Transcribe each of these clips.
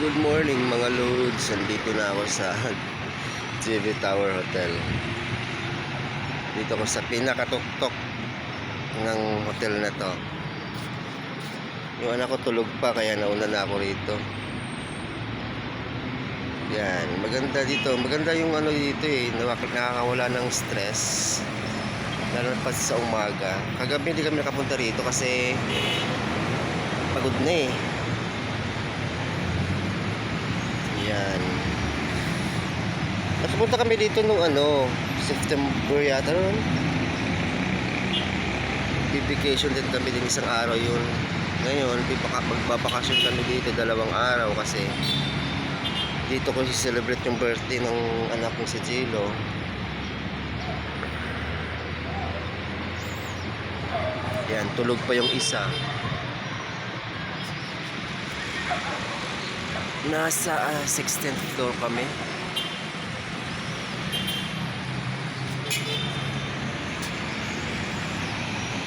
Good morning mga loads. Nandito na ako sa JV Tower Hotel. Dito ako sa pinakatuktok ng hotel na to. Yung anak ko tulog pa kaya nauna na ako rito. Yan, maganda dito. Maganda yung ano dito eh. Nakak- Nakakawala ng stress. Lalo pa sa umaga. Kagabi hindi kami nakapunta rito kasi pagod na eh. Yan. Nakapunta kami dito nung ano, September yata nun. Vacation din kami din isang araw yun. Ngayon, magbabakasyon kami dito dalawang araw kasi dito ko si-celebrate yung birthday ng anak ko si Jilo. Yan, tulog pa yung isa. Nasa ah, 16th floor kami.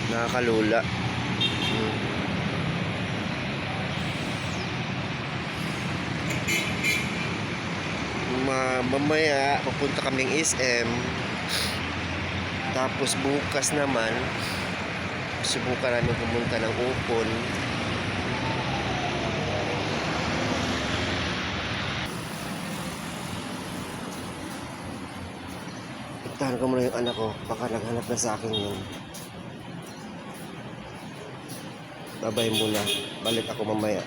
Nakakalula. Hmm. Ma mamaya pupunta kaming SM. Tapos bukas naman subukan namin pumunta ng Upon. Puntahan ko muna yung anak ko. Baka naghanap na sa akin yun. Babay muna. Balik ako mamaya.